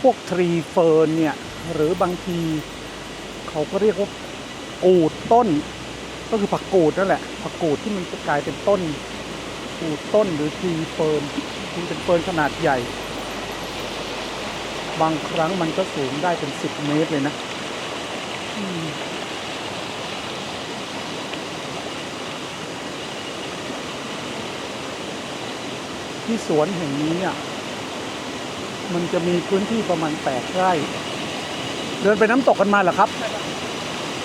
พวกทรีเฟิร์นเนี่ย หรือบางที เขาก็เรียกว่ากูดต้น ก็คือผักกูดนั่นแหละ ผักกูดที่มันจะกลายเป็นต้น กูดต้นหรือทรีเฟิร์นมันเป็นเฟิร์นขนาดใหญ่ บางครั้งมันก็สูงได้เป็นสิบเมตรเลยนะที่สวนแห่งนี้เนี่ย มันจะมีพื้นที่ประมาณแปดไร่ เดินไปน้ำตกกันมาเหรอครับ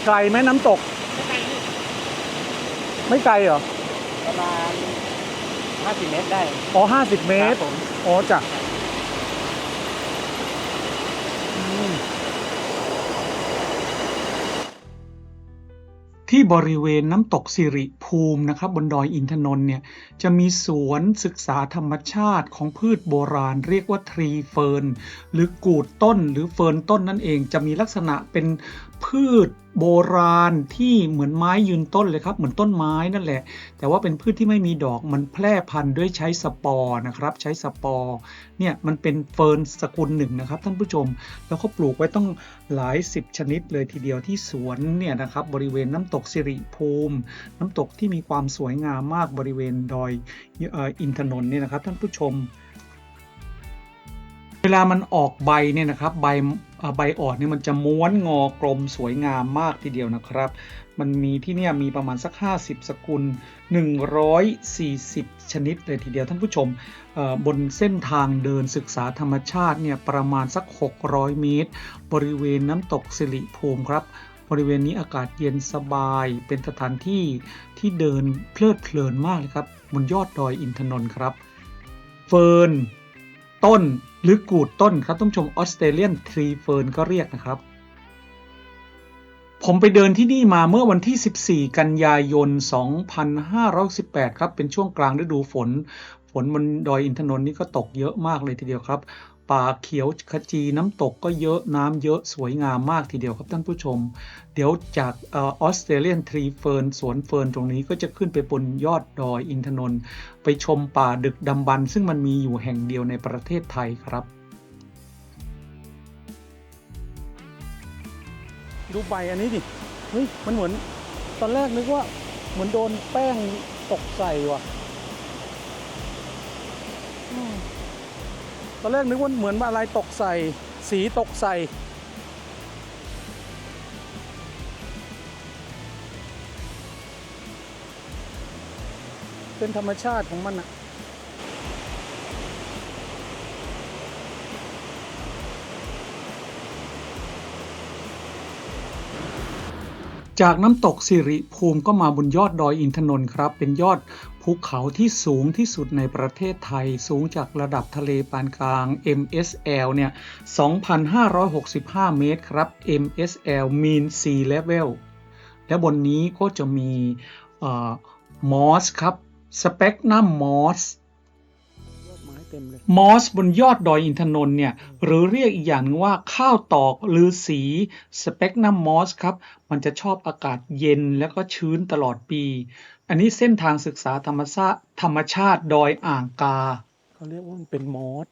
ไกลไหมน้ำตก ไม่ไกลเหรอ ประมาณ 50 เมตรได้ อ๋อห้าสิบเมตร ครับผม อ๋อจ้ะ ที่บริเวณน้ำตกสิริภูมินะครับบนดอยอินทนนท์เนี่ยจะมีสวนศึกษาธรรมชาติของพืชโบราณ เรียกว่าทรีเฟิร์นหรือกูดต้นหรือเฟิร์นต้นนั่นเอง จะมีลักษณะเป็น พืชโบราณที่เหมือนไม้ยืนต้นเลยครับ เหมือนต้นไม้นั่นแหละ แต่ว่าเป็นพืชที่ไม่มีดอกมันแพร่พันธุ์ด้วยใช้สปอร์นะครับ ใช้สปอร์เนี่ยมันเป็นเฟิร์นสกุลหนึ่งนะครับท่านผู้ชม แล้วเขาปลูกไว้ต้องหลายสิบชนิดเลยทีเดียวที่สวนเนี่ยนะครับบริเวณน้ำตกสิริภูมิ น้ำตกที่มีความสวยงามมากบริเวณดอยอินทนนท์เนี่ยนะครับท่านผู้ชม เวลามันออกใบเนี่ยนะครับใบ ใบอ่อนเนี่ยมันจะม้วนงอกลมสวยงามมากทีเดียวนะครับ มันมีที่เนี่ยมีประมาณสัก 50 สกุล 140 ชนิดเลยทีเดียวท่านผู้ชมบนเส้นทางเดินศึกษาธรรมชาติเนี่ยประมาณสัก 600 เมตร บริเวณน้ำตกสิริภูมิครับบริเวณนี้อากาศเย็นสบาย เป็นสถานที่ที่เดินเพลิดเพลินมากเลยครับ บนยอดดอยอินทนนท์ครับ เฟิร์น ต้น หรือกูดต้นครับต้องชมออสเตรเลียนทรีเฟิร์นก็เรียกนะครับ ผมไปเดินที่นี่มาเมื่อวันที่ 14 กันยายน 2518 ครับ เป็นช่วงกลางฤดูฝน ฝนบนดอยอินทนนท์นี่ก็ตกเยอะมากเลยทีเดียวครับ ป่าเขียวขจีน้ำตกก็เยอะน้ำเยอะสวยงามมากทีเดียวครับท่านผู้ชม เดี๋ยวจากออสเตรเลียนทรีเฟิร์นสวนเฟิร์นตรงนี้ก็จะขึ้นไปบนยอดดอยอินทนนท์ไปชมป่าดึกดำบรรพ์ซึ่งมันมีอยู่แห่งเดียวในประเทศไทยครับดูใบอันนี้ดิ เฮ้ย มันเหมือน ตอนแรกนึกว่า เหมือนโดนแป้งตกใส่ว่ะ ตอนแรกนึกว่าเหมือนอะไรตกใส่ สีตกใส่ เป็นธรรมชาติของมันอะ จากน้ำตกสิริภูมิก็มาบนยอดดอยอินทนนท์ครับ เป็นยอดภูเขาที่สูงที่สุดในประเทศไทย สูงจากระดับทะเลปานกลาง MSL เนี่ย 2,565 เมตรครับ MSL mean sea level และบนนี้ก็จะมีมอสครับสเปกนัมมอส มอสบนยอดดอยอินทนนท์เนี่ยหรือเรียกอีกอย่างหนึงว่าข้าวตอกหรือสีสเปกนัมมอสครับ มันจะชอบอากาศเย็นแล้วก็ชื้นตลอดปี อันนี้เส้นทางศึกษาธรรมชาติธรรมชาติดอยอ่างกาเขาเรียกว่ามันเป็นมอส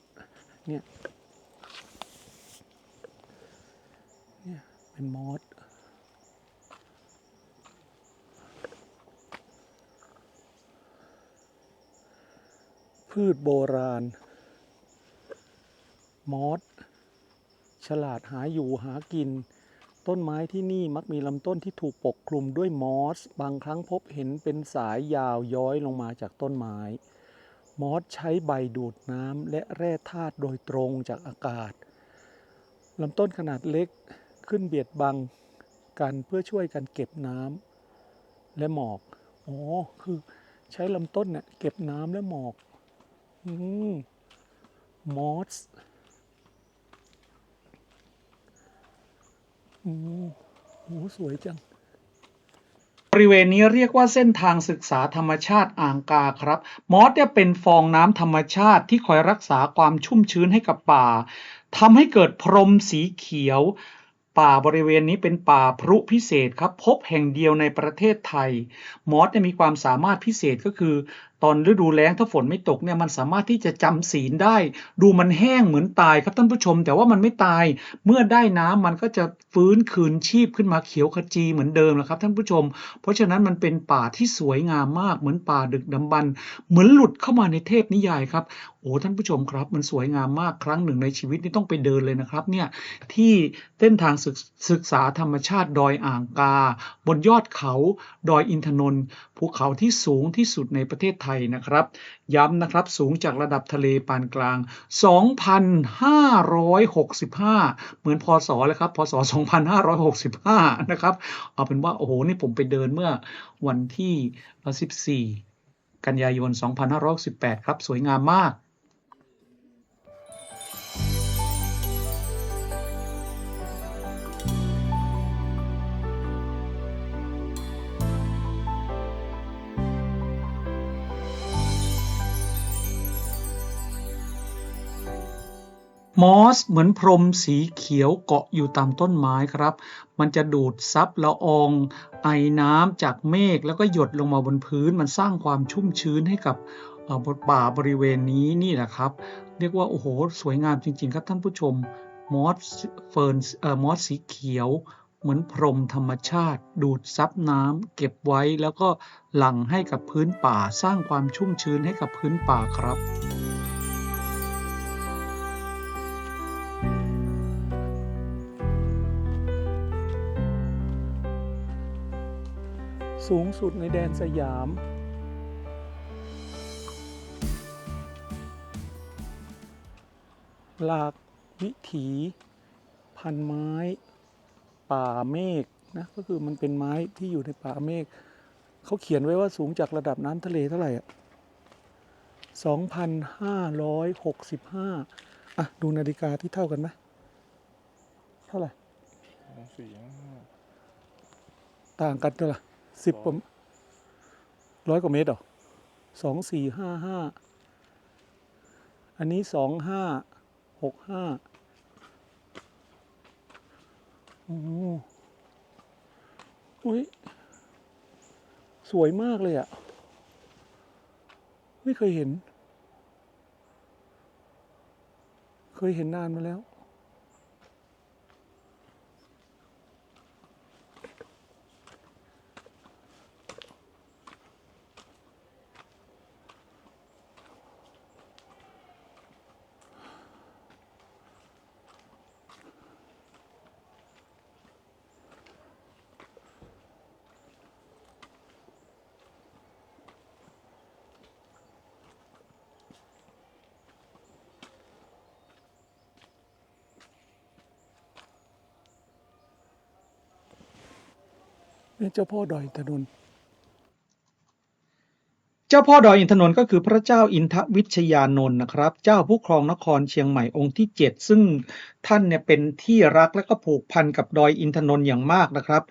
เนี่ยเนี่ยเป็นมอส พืชโบราณ มอสฉลาดหาอยู่หากิน ต้นไม้ที่นี่มักมีลำต้นที่ถูกปกคลุมด้วยมอส บางครั้งพบเห็นเป็นสายยาวย้อยลงมาจากต้นไม้ มอสใช้ใบดูดน้ำและแร่ธาตุโดยตรงจากอากาศลำต้นขนาดเล็กขึ้นเบียดบังกันเพื่อช่วยกันเก็บน้ำและหมอก อ๋อ คือใช้ลำต้นเนี่ยเก็บน้ำและหมอก มอสอืมโหสวยจัง บริเวณนี้เรียกว่าเส้นทางศึกษาธรรมชาติอ่างกาครับ มอสเนี่ยเป็นฟองน้ำธรรมชาติที่คอยรักษาความชุ่มชื้นให้กับป่าทำให้เกิดพรมสีเขียว ป่าบริเวณนี้เป็นป่าพรุพิเศษครับ พบแห่งเดียวในประเทศไทย มอสเนี่ยมีความสามารถพิเศษก็คือ ตอนฤดูแล้งถ้าฝนไม่ตกเนี่ยมันสามารถที่จะจำศีลได้ ดูมันแห้งเหมือนตายครับท่านผู้ชม แต่ว่ามันไม่ตายเมื่อได้น้ำมันก็จะฟื้นคืนชีพขึ้นมาเขียวขจีเหมือนเดิมนะครับท่านผู้ชม เพราะฉะนั้นมันเป็นป่าที่สวยงามมากเหมือนป่าดึกดำบรรพ์เหมือนหลุดเข้ามาในเทพนิยายครับโอ้ท่านผู้ชมครับ มันสวยงามมากครั้งหนึ่งในชีวิตนี่ต้องไปเดินเลยนะครับเนี่ยที่เส้นทางศึกศึกษาธรรมชาติดอยอ่างกา บนยอดเขาดอยอินทนนท์ภูเขาที่สูงที่สุดในประเทศไทยนะครับ ย้ำนะครับสูงจากระดับทะเลปานกลาง 2,565 เหมือนพศเลยครับพศ 2,565 นะครับ เอาเป็นว่า โอ้โห นี่ผมไปเดินเมื่อวันที่ 14 กันยายน 2568ครับ สวยงามมาก มอสเหมือนพรมสีเขียวเกาะอยู่ตามต้นไม้ครับ มันจะดูดซับละอองไอน้ำจากเมฆแล้วก็หยดลงมาบนพื้น มันสร้างความชุ่มชื้นให้กับบทป่าบริเวณนี้นี่แหละครับ เรียกว่าโอ้โหสวยงามจริง ๆ ครับท่านผู้ชม มอสเฟิร์นเอ่อมอสสีเขียว เหมือนพรมธรรมชาติ ดูดซับน้ำเก็บไว้แล้วก็หลั่งให้กับพื้นป่าสร้างความชุ่มชื้นให้กับพื้นป่าครับ สูงสุดในแดนสยาม หลากวิถี พันไม้ ป่าเมฆนะก็คือมันเป็นไม้ที่อยู่ในป่าเมฆเขาเขียนไว้ว่าสูงจากระดับน้ำทะเลเท่าไหร่อะสองพันห้าร้อยหกสิบห้าอะ ดูนาฬิกาที่เท่ากันไหมเท่าไหร่สี่ต่างกันเท่าไหร่ สิบกว่าร้อยกว่าเมตรหรอสองสี่ห้าห้าอันนี้สองห้าหกห้าโอ้โหอุ๊ยสวยมากเลยอะ่ะ ไม่เคยเห็น เคยเห็นนานมาแล้ว เจ้าพ่อดอยอินทนนท์เจ้าพ่อดอยอินทนนท์ก็คือพระเจ้าอินทวิชยานนท์นะครับ เจ้าผู้ครองนครเชียงใหม่องค์ที่ 7 ซึ่งท่านเนี่ยเป็นที่รักและก็ผูกพันกับดอยอินทนนท์อย่างมากนะครับ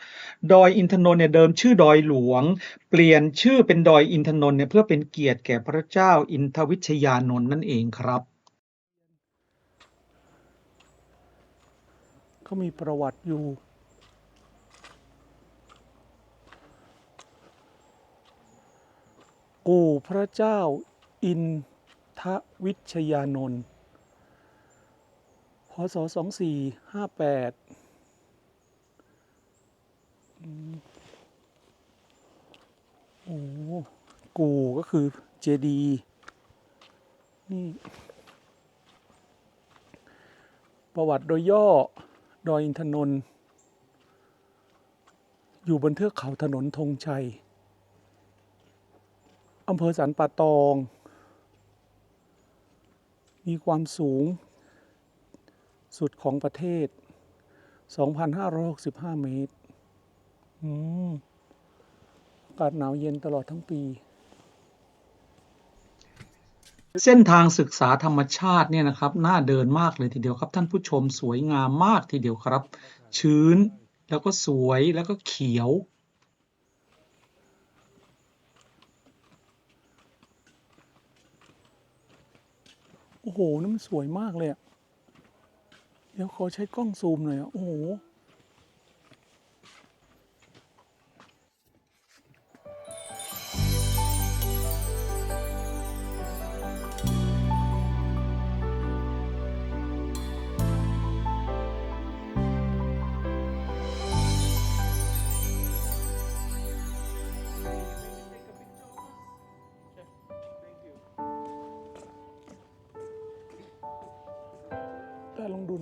ดอยอินทนนท์เนี่ยเดิมชื่อดอยหลวง เปลี่ยนชื่อเป็นดอยอินทนนท์เนี่ยเพื่อเป็นเกียรติแก่พระเจ้าอินทวิชยานนท์นั่นเองครับเขามีประวัติอยู่ กู่พระเจ้าอินทวิชยานนท์พศ 2458 โอ้กูก็คือเจดีนี่ ประวัติโดยย่อ ดอยอินทนนท์อยู่บนเทือกเขาถนนธงชัย อำเภอสันป่าตอง มีความสูงสุดของประเทศ 2,565 เมตรอืมอากาศหนาวเย็นตลอดทั้งปี เส้นทางศึกษาธรรมชาติเนี่ยนะครับ น่าเดินมากเลยทีเดียวครับ ท่านผู้ชมสวยงามมากทีเดียวครับ ชื้นแล้วก็สวยแล้วก็เขียว โอ้โหนั่นมันสวยมากเลยอะเดี๋ยวขอใช้กล้องซูมหน่อยอะโอ้โห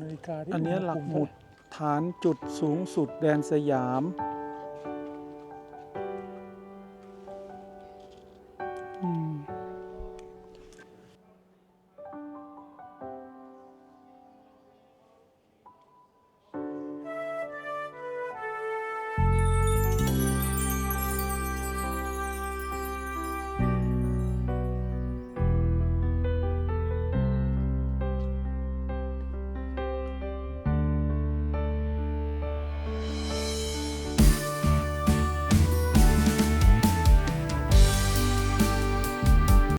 นาฬิกาที่อันเนี้ยหลักหมุดอุณหภูมิฐานจุดสูงสุดแดนสยามเท่าไหร่